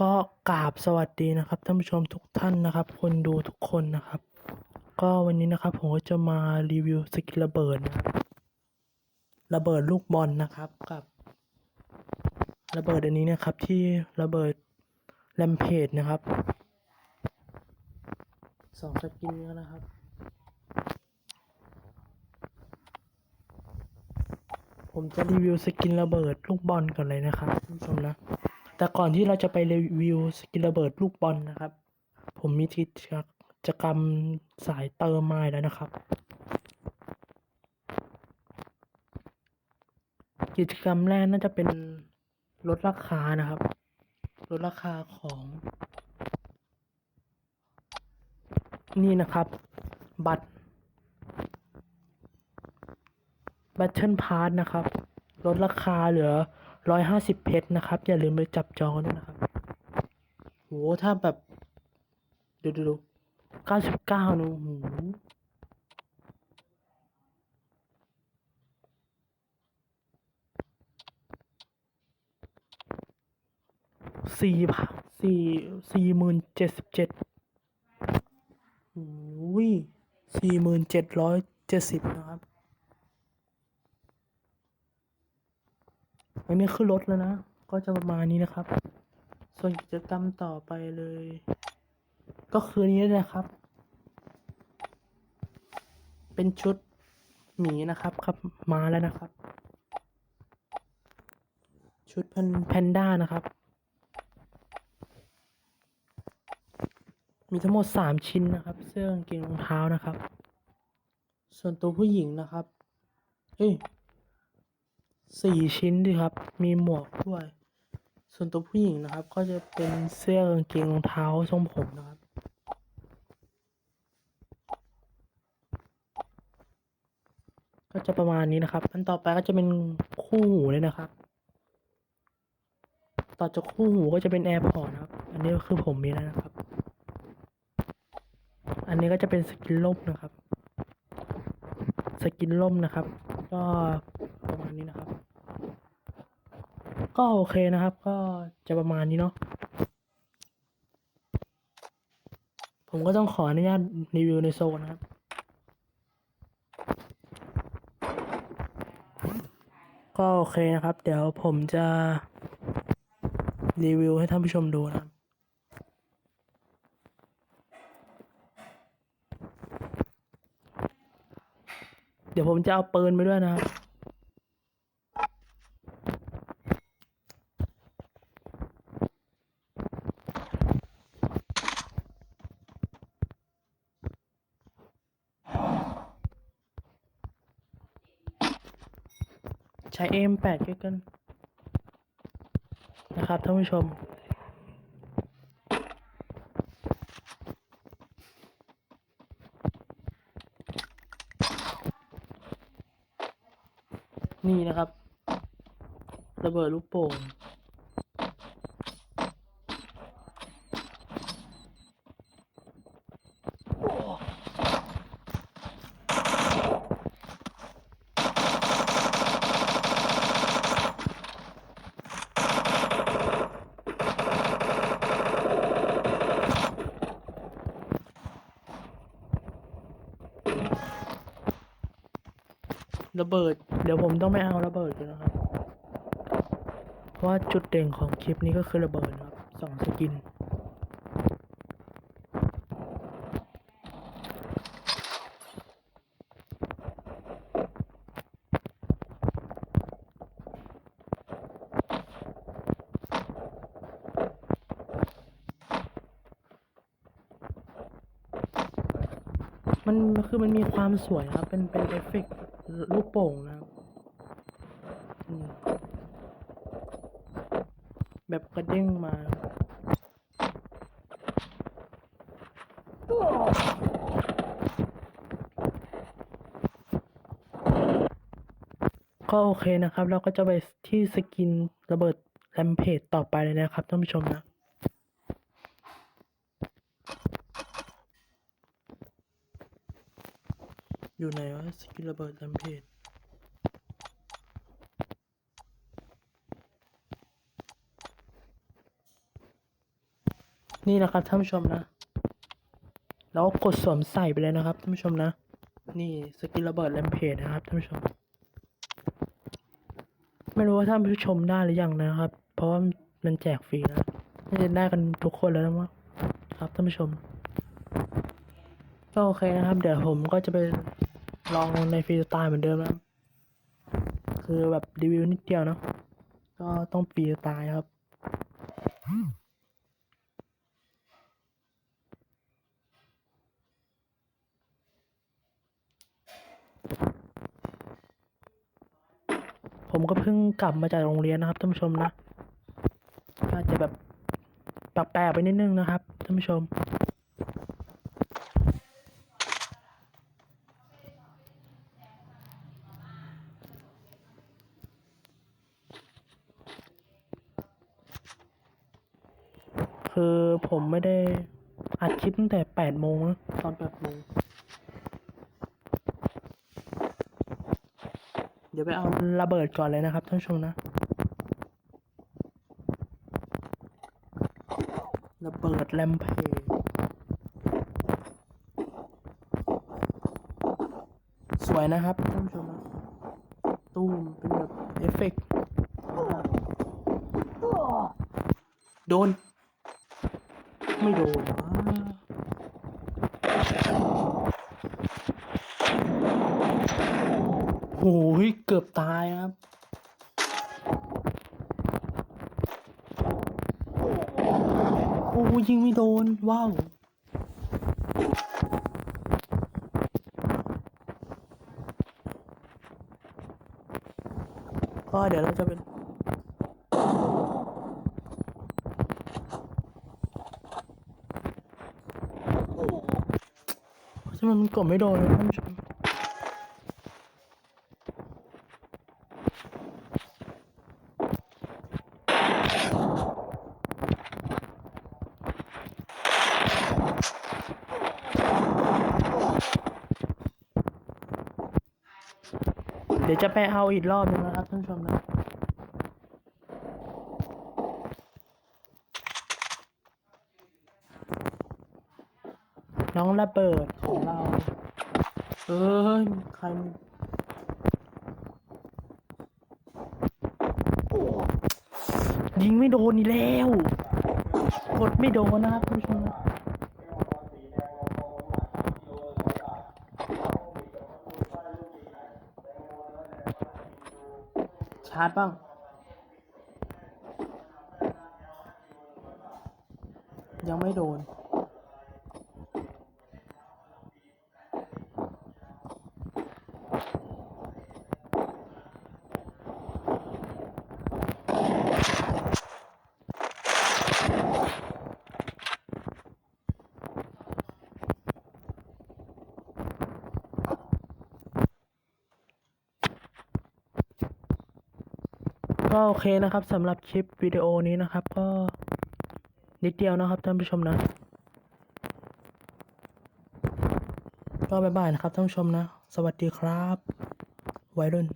ก็กราบสวัสดีนะครับท่านผู้ชมทุกท่านนะครับ คนดูทุกคนนะครับ ก็วันนี้นะครับผมก็จะมารีวิวสกินระเบิดนะครับระเบิดลูกบอลนะครับกับ ระเบิดอันนี้นะครับที่ระเบิดแรมเพจนะครับสองสกินนี้นะครับผมจะรีวิวสกินระเบิดลูกบอลก่อนเลยนะครับท่านผู้ชมนะ แต่ก่อนที่เราจะไปรีวิวสกินระเบิดลูกบอลนะครับ ผมมีกิจกรรมสายเติมไมาแล้วนะครับ กิจกรรมแรกน่าจะเป็นลดราคานะครับ ลดราคาของ นี่นะครับ บัตรบัตเทิลพาร์นะครับ ลดราคาเหลือ ร้อยห้าสิบเพชรนะครับ อย่าลืมไปจับจองด้วยนะครับโหถ้าแบบดูดูดูเก้าสิบเก้านะโหสี่พันสี่สี่หมื่นเจ็ดสิบเจ็ดโอ้ยสี่หมื่นเจ็ดร้อยเจ็ดสิบนะครับ อันนี้คือรถแล้วนะ ก็จะประมาณนี้นะครับ ส่วนกิจกรรมต่อไปเลย ก็คือนี้นะครับ เป็นชุดหมีนะครับครับมาแล้วนะครับ ชุดแพนแพนด้านะครับ มีทั้งหมดสามชิ้นนะครับ เสื้อกางเกงรองเท้านะครับ ส่วนตัวผู้หญิงนะครับเฮ้ย สี่ชิ้นดีครับ มีหมวกด้วย ส่วนตัวผู้หญิงนะครับ ก็จะเป็นเสื้อกางเกงรองเท้าทรงผมนะครับ ก็จะประมาณนี้นะครับ อันต่อไปก็จะเป็นคู่หูเลยนะครับ ต่อจากคู่หูก็จะเป็นแอร์พอร์ตนะครับ อันนี้ก็คือผมมีแล้วนะครับ อันนี้ก็จะเป็นสกินล่มนะครับ สกินล่มนะครับ ก็ประมาณนี้นะครับ ก็โอเคนะครับ ก็จะประมาณนี้เนาะผมก็ต้องขออนุญาตรีวิวในโซนนะครับก็โอเคนะครับ เดี๋ยวผมจะรีวิวให้ท่านผู้ชมดูนะครับเดี๋ยวผมจะเอาปืนไปด้วยนะครับ ใช้ M8 ก็กันนะครับท่านผู้ชม นี่นะครับ ระเบิดลูกโป่ง ระเบิด เดี๋ยวผมต้องไม่เอาระเบิดกันนะครับ เพราะว่าจุดเด่นของคลิปนี้ก็คือระเบิดครับสองสกินมันคือมันมีความสวยครับ เป็นเป็นเอฟเฟกต์ ลูกโป่งนะครับแบบกระเด้งมาก็โอเคนะครับ เราก็จะไปที่สกินระเบิดแรมเพจต่อไปเลยนะครับท่านผู้ชมนะ อยู่ไหนวะสกินระเบิดแรมเพจนี่นะครับท่านผู้ชมนะ แล้วกดสวมใส่ไปเลยนะครับท่านผู้ชมนะ นี่สกิลระเบิดแรมเพจนะครับท่านผู้ชม ไม่รู้ว่าท่านผู้ชมได้หรือยังนะครับ เพราะว่ามันแจกฟรีนะน่าจะได้กันทุกคนแล้วนะมั้งครับท่านผู้ชม ก็โอเคนะครับ เดี๋ยวผมก็จะไป ลองในฟรีสไตล์เหมือนเดิมนะครับคือแบบรีวิวนิดเดียวเนาะก็ต้องฟรีสไตล์ครับผมก็เพิ่งกลับมาจากโรงเรียนนะครับท่านผู้ชมนะอาจจะแบบแปลกๆไปนิดนึงนะครับท่านผู้ชม คือผมไม่ได้อัดคลิปตั้งแต่แปดโมงนะตอนแปดโมงเดี๋ยวไปเอาระเบิดก่อนเลยนะครับท่านผู้ชมนะระเบิดแลมเพจสวยนะครับท่านผู้ชมนะตู้มเป็นแบบเอฟเฟกต์นะครับโดน ไม่โดนวะโอ้ยเกือบตายครับโอ้ยยิงไม่โดน ว้าวก็เดี๋ยวเราจะเป็น ใช่ไห มันกดไม่โดนท่านผู้ชมเดี๋ยวจะไปเอาอีกรอบนึงนะครับท่านผู้ชมนะ องระเบิดของเรา เอ้ยใครมันยิงไม่โดนอีกแล้ว กดไม่โดนนะครับผู้ชมชาร์จบ้างยังไม่โดน ก็โอเคนะครับสำหรับคลิปวิดีโอนี้นะครับ ก็นิดเดียวนะครับท่านผู้ชมนะก็บ๊ายบายนะครับท่านผู้ชมนะ สวัสดีครับ ไวรุ่น